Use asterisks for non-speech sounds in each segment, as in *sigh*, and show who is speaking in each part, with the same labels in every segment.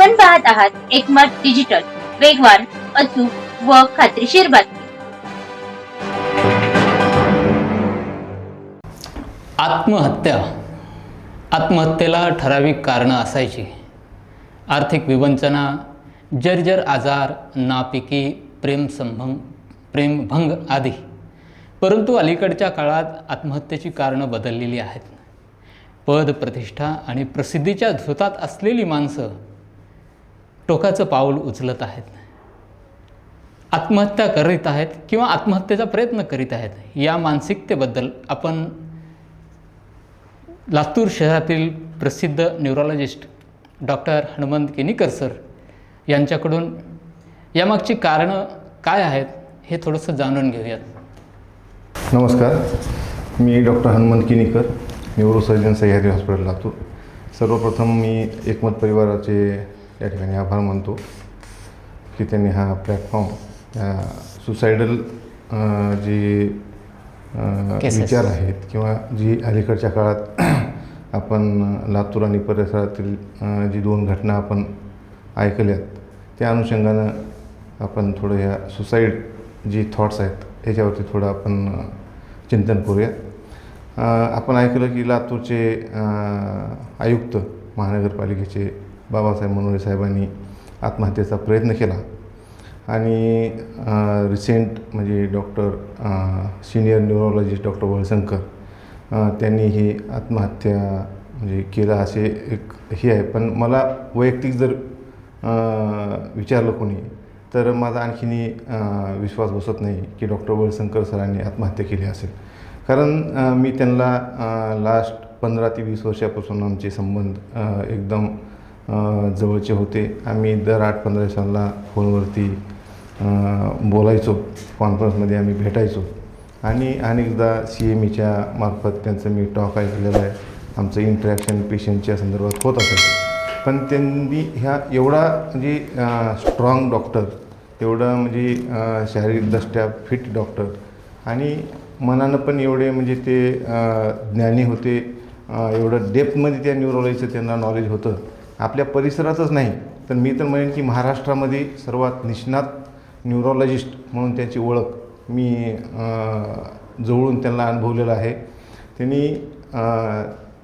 Speaker 1: आपण पाहत आहात एकमत डिजिटल वेगवान अचूक व खात्रीशीर बातमी.
Speaker 2: आत्महत्या आत्महत्येला ठराविक कारणं असायची. आर्थिक विवंचना जर्जर आजार नापिकी प्रेमसंभंग प्रेमभंग आदी. परंतु अलीकडच्या काळात आत्महत्येची कारणं बदललेली आहेत. पद प्रतिष्ठा आणि प्रसिद्धीच्या झोतात असलेली माणसं टोकाचं पाऊल उचलत आहेत. आत्महत्या करीत आहेत किंवा आत्महत्येचा प्रयत्न करीत आहेत. या मानसिकतेबद्दल आपण लातूर शहरातील प्रसिद्ध neurologist doctor Hanumant Kenikar sir यांच्याकडून यामागची कारणं काय आहेत हे थोडंसं जाणून घेऊयात.
Speaker 3: नमस्कार. मी doctor Hanumant Kinikar neurosurgeon Sahyadri hospital Latur. सर्वप्रथम मी एकमत परिवाराचे या ठिकाणी आभार मानतो की त्यांनी हा प्लॅटफॉर्म सुसायडल जे. विचार आहेत किंवा जी अलीकडच्या काळात *clears throat* आपण लातूर आणि परिसरातील जी दोन घटना आपण ऐकल्यात त्या अनुषंगानं आपण थोडं ह्या सुसाईड जी थॉट्स आहेत याच्यावरती थोडं आपण चिंतन करूया आपण ऐकलं की लातूरचे आयुक्त महानगरपालिकेचे बाबासाहेब मनोरे साहेबांनी आत्महत्येचा प्रयत्न केला. आणि रिसेंट म्हणजे doctor senior neurologist doctor Valshankar त्यांनी ही आत्महत्या म्हणजे केलं असे एक हे आहे. पण मला वैयक्तिक जर विचारलं कोणी तर माझा आणखीनही विश्वास बसत नाही की डॉक्टर वळशंकर सरांनी आत्महत्या केली असेल. कारण मी त्यांना लास्ट पंधरा ते वीस वर्षापासून आमचे संबंध एकदम जवळचे होते. आम्ही दर आठ पंधरा दिवसांना फोनवरती बोलायचो. कॉन्फरन्समध्ये आम्ही भेटायचो. आणि अनेकदा सी एम ईच्या मार्फत त्यांचं मी टॉक ऐकलेलं आहे. आमचं इंटरॅक्शन पेशंटच्या संदर्भात होत असायचं. पण त्यांनी ह्या एवढा म्हणजे स्ट्रॉंग डॉक्टर एवढं म्हणजे शारीरिकदृष्ट्या फिट डॉक्टर आणि मनानं पण एवढे म्हणजे ते ज्ञानी होते. एवढं डेप्थमध्ये त्या न्यूरोलॉजीचं त्यांना नॉलेज होतं. आपल्या परिसरातच नाही तर मी तर म्हणेन की महाराष्ट्रामध्ये सर्वात निष्णात न्यूरोलॉजिस्ट म्हणून त्यांची ओळख मी जवळून त्यांना अनुभवलेलं आहे. त्यांनी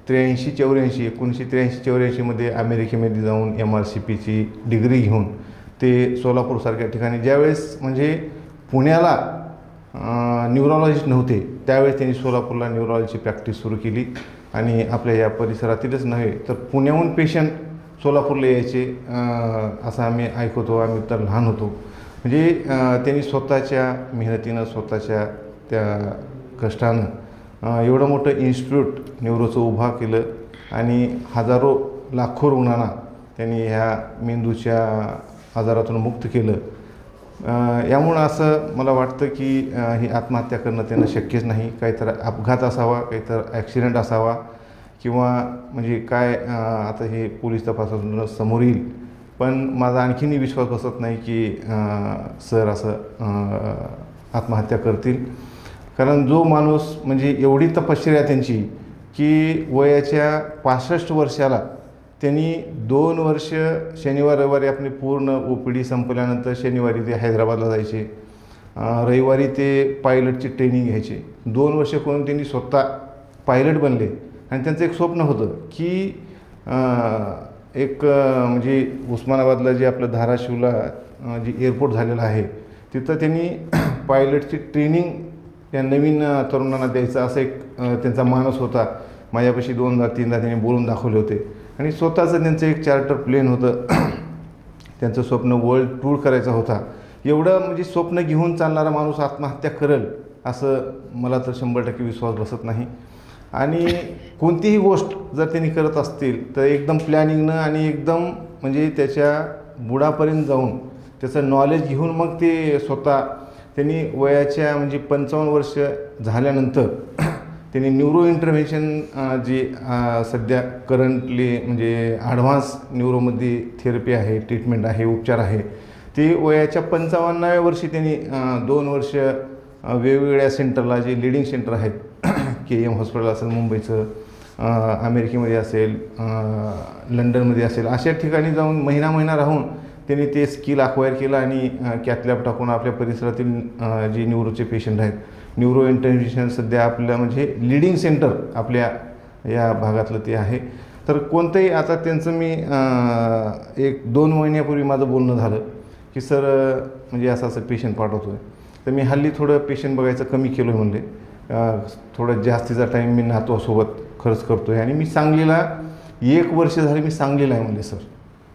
Speaker 3: त्र्याऐंशी चौऱ्याऐंशी एकोणीसशे त्र्याऐंशी चौऱ्याऐंशीमध्ये अमेरिकेमध्ये जाऊन एम आर सी पीची डिग्री घेऊन ते सोलापूरसारख्या ठिकाणी ज्यावेळेस म्हणजे पुण्याला न्यूरोलॉजिस्ट नव्हते त्यावेळेस त्यांनी सोलापूरला न्यूरोलॉजीची प्रॅक्टिस सुरू केली. आणि आपल्या या परिसरातीलच नव्हे तर पुण्याहून पेशंट सोलापूरला यायचे. असं आम्ही ऐकतो आम्ही तर लहान होतो. म्हणजे त्यांनी स्वतःच्या मेहनतीनं स्वतःच्या त्या कष्टानं एवढं मोठं इन्स्टिट्यूट न्यूरोचं उभा केलं आणि हजारो लाखो रुग्णांना त्यांनी ह्या मेंदूच्या आजारातून मुक्त केलं. यामुळं असं मला वाटतं की ही आत्महत्या करणं त्यांना शक्यच नाही. काहीतर अपघात असावा काहीतर ॲक्सिडेंट असावा. किंवा म्हणजे काय आता हे पोलीस तपासातून समोर येईल. पण माझा आणखीनही विश्वास बसत नाही की सर असं आत्महत्या करतील. कारण जो माणूस म्हणजे एवढी तपश्चर्या त्यांची की वयाच्या पासष्ट वर्षाला त्यांनी दोन वर्ष शनिवार रविवारी आपली पूर्ण ओ पी डी संपल्यानंतर शनिवारी ते हैदराबादला जायचे. रविवारी ते पायलटची ट्रेनिंग घ्यायचे. दोन वर्ष करून त्यांनी स्वतः पायलट बनले. आणि त्यांचं एक स्वप्न होतं की एक म्हणजे उस्मानाबादला जे आपलं धाराशिवला जे एअरपोर्ट झालेलं आहे तिथं त्यांनी *clears throat* पायलटची ट्रेनिंग या नवीन तरुणांना द्यायचा असा एक त्यांचा मानस होता. माझ्यापाशी दोनदा तीनदा त्यांनी बोलून दाखवले होते. आणि स्वतःचं त्यांचं एक चार्टर प्लेन होतं. *clears throat* त्यांचं स्वप्न वर्ल्ड टूर करायचा होता. एवढं म्हणजे स्वप्न घेऊन चालणारा माणूस आत्महत्या करेल असं मला तर शंभर टक्के विश्वास बसत नाही. आणि कोणतीही गोष्ट जर त्यांनी करत असतील तर एकदम प्लॅनिंगनं आणि एकदम म्हणजे त्याच्या बुडापर्यंत जाऊन त्याचं नॉलेज घेऊन मग ते स्वतः त्यांनी वयाच्या म्हणजे पंचावन्न वर्ष झाल्यानंतर *clears throat* त्यांनी न्यूरो इंटरव्हेन्शन जी सध्या करंटली म्हणजे ॲडव्हान्स न्यूरोमध्ये थेरपी आहे ट्रीटमेंट आहे उपचार आहे ते वयाच्या पंचावन्नाव्या वर्षी त्यांनी दोन वर्ष वेगवेगळ्या सेंटरला जे लिडिंग सेंटर आहेत के एम हॉस्पिटल असेल मुंबईचं अमेरिकेमध्ये असेल लंडनमध्ये असेल अशा ठिकाणी जाऊन महिना महिना राहून त्यांनी ते स्किल अक्वायर केलं आणि कॅथलॅब टाकून आपल्या परिसरातील जे न्यूरोचे पेशंट आहेत न्यूरो इंटरव्हेन्शन सध्या आपल्या म्हणजे लिडिंग सेंटर आपल्या या भागातलं ते आहे. तर कोणतंही आता त्यांचं मी एक दोन महिन्यापूर्वी माझं बोलणं झालं की सर म्हणजे असं असं पेशंट पाठवतो आहे तर मी हल्ली थोडं पेशंट बघायचं कमी केलं आहे म्हणले. थोडं जास्तीचा टाईम मी नातवासोबत खर्च करतो आहे आणि मी सांगलीला एक वर्ष झाले मी सांगलीला आहे म्हणले सर.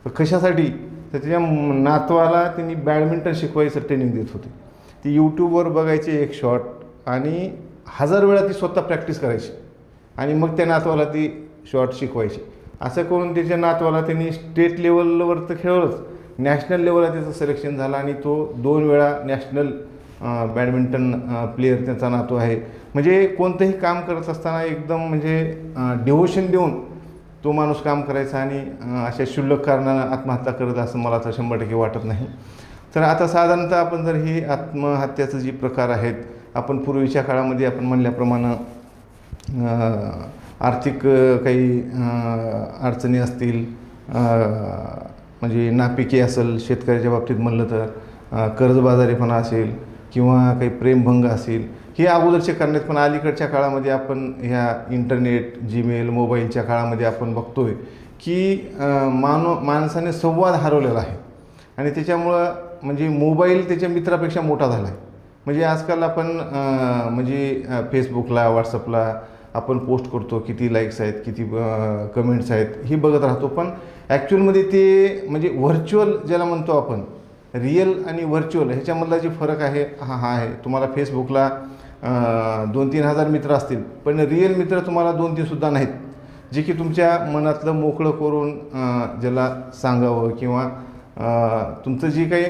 Speaker 3: तर कशासाठी? तर त्याच्या नातवाला त्यांनी बॅडमिंटन शिकवायचं ट्रेनिंग देत होते. ती यूट्यूबवर बघायची एक शॉट आणि हजार वेळा ती स्वतः प्रॅक्टिस करायची. आणि मग त्या नातवाला ती शॉट शिकवायची. असं करून त्याच्या नातवाला त्यांनी स्टेट लेवलवर तर खेळवलंच. नॅशनल लेवलला त्याचं सिलेक्शन झालं आणि तो दोन वेळा नॅशनल बॅडमिंटन प्लेयर त्याचा नातू आहे. म्हणजे कोणतंही काम करत असताना एकदम म्हणजे डिवोशन देऊन तो माणूस काम करायचा आणि अशा क्षुल्लक कारणानं आत्महत्या करत असं मला तर शंभर टक्के वाटत नाही. तर आता साधारणतः आपण जर ही आत्महत्याचं जी प्रकार आहेत आपण पूर्वीच्या काळामध्ये आपण म्हणल्याप्रमाणे आर्थिक काही अडचणी असतील म्हणजे नापिकी असेल शेतकऱ्याच्या बाबतीत म्हणलं तर कर्जबाजारीपणा असेल किंवा काही प्रेमभंग असेल हे अगोदरचे करण्यात पण अलीकडच्या काळामध्ये आपण ह्या इंटरनेट जीमेल मोबाईलच्या काळामध्ये आपण बघतो आहे की मानव माणसाने संवाद हरवलेला आहे. आणि त्याच्यामुळं म्हणजे मोबाईल त्याच्या मित्रापेक्षा मोठा झाला आहे म्हणजे आजकाल आपण म्हणजे फेसबुकला व्हॉट्सअपला आपण पोस्ट करतो किती लाईक्स आहेत किती कमेंट्स आहेत हे बघत राहतो. पण ॲक्च्युअलमध्ये ते म्हणजे व्हर्च्युअल ज्याला म्हणतो आपण रिअल आणि व्हर्च्युअल ह्याच्यामधला जे फरक आहे हा हा आहे. तुम्हाला फेसबुकला दोन तीन हजार मित्र असतील पण रिअल मित्र तुम्हाला दोन तीनसुद्धा नाहीत. जे की तुमच्या मनातलं मोकळं करून ज्याला सांगावं किंवा तुमचं जे काही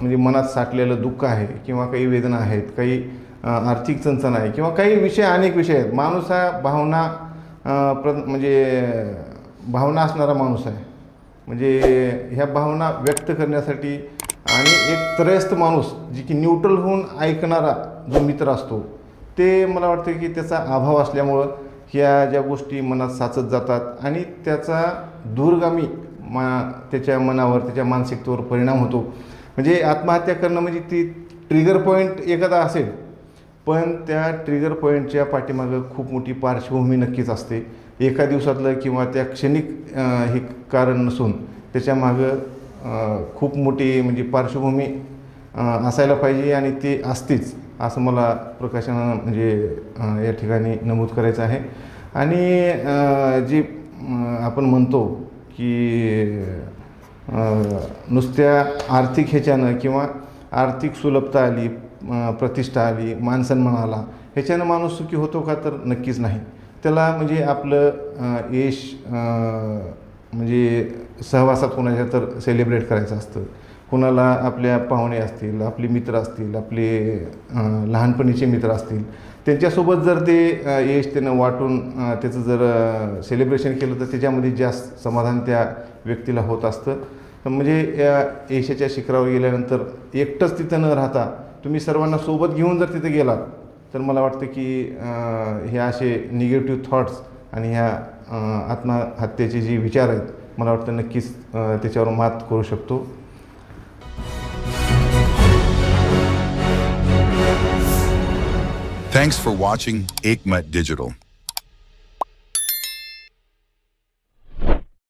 Speaker 3: म्हणजे मनात साठलेलं दुःख आहे किंवा काही वेदना आहेत काही आर्थिक चणचण आहे किंवा काही विषय अनेक विषय आहेत. माणूस हा भावना प्र म्हणजे भावना असणारा माणूस आहे. म्हणजे ह्या भावना व्यक्त करण्यासाठी आणि एक त्रयस्थ माणूस जी की न्यूट्रल होऊन ऐकणारा जो मित्र असतो ते मला वाटतं की त्याचा अभाव असल्यामुळं ह्या ज्या गोष्टी मनात साचत जातात आणि त्याचा दूरगामी मा त्याच्या मनावर त्याच्या मानसिकतेवर परिणाम होतो. म्हणजे आत्महत्या करणं म्हणजे ती ट्रिगर पॉईंट एखादा असेल पण त्या ट्रिगर पॉईंटच्या पाठीमागं खूप मोठी पार्श्वभूमी नक्कीच असते. एका दिवसातलं किंवा त्या क्षणिक हे कारण नसून त्याच्यामागं मागं खूप मोठी म्हणजे पार्श्वभूमी असायला पाहिजे आणि ती असतेच असं मला प्रकाशनानं म्हणजे या ठिकाणी नमूद करायचं आहे. आणि जी आपण म्हणतो की नुसत्या आर्थिक ह्याच्यानं किंवा आर्थिक सुलभता आली प्रतिष्ठा आली मानसन्मान आला ह्याच्यानं माणूस सुखी होतो का तर नक्कीच नाही. त्याला म्हणजे आपलं यश म्हणजे सहवासात कोणाच्या तर सेलिब्रेट करायचं असतं. कुणाला आपल्या पाहुणे असतील आपले मित्र असतील आपले लहानपणीचे मित्र असतील त्यांच्यासोबत जर ते यश त्यानं वाटून त्याचं जर सेलिब्रेशन केलं तर त्याच्यामध्ये जास्त समाधान त्या व्यक्तीला होत असतं. तर म्हणजे या यशाच्या शिखरावर गेल्यानंतर एकटंच तिथं न राहता तुम्ही सर्वांना सोबत घेऊन जर तिथे गेलात तर मला वाटतं की हे असे निगेटिव्ह थॉट्स आणि ह्या आत्महत्येचे जे विचार आहेत मला वाटतं नक्कीच त्याच्यावर मात करू शकतो
Speaker 4: Thanks for watching Aikmat Digital.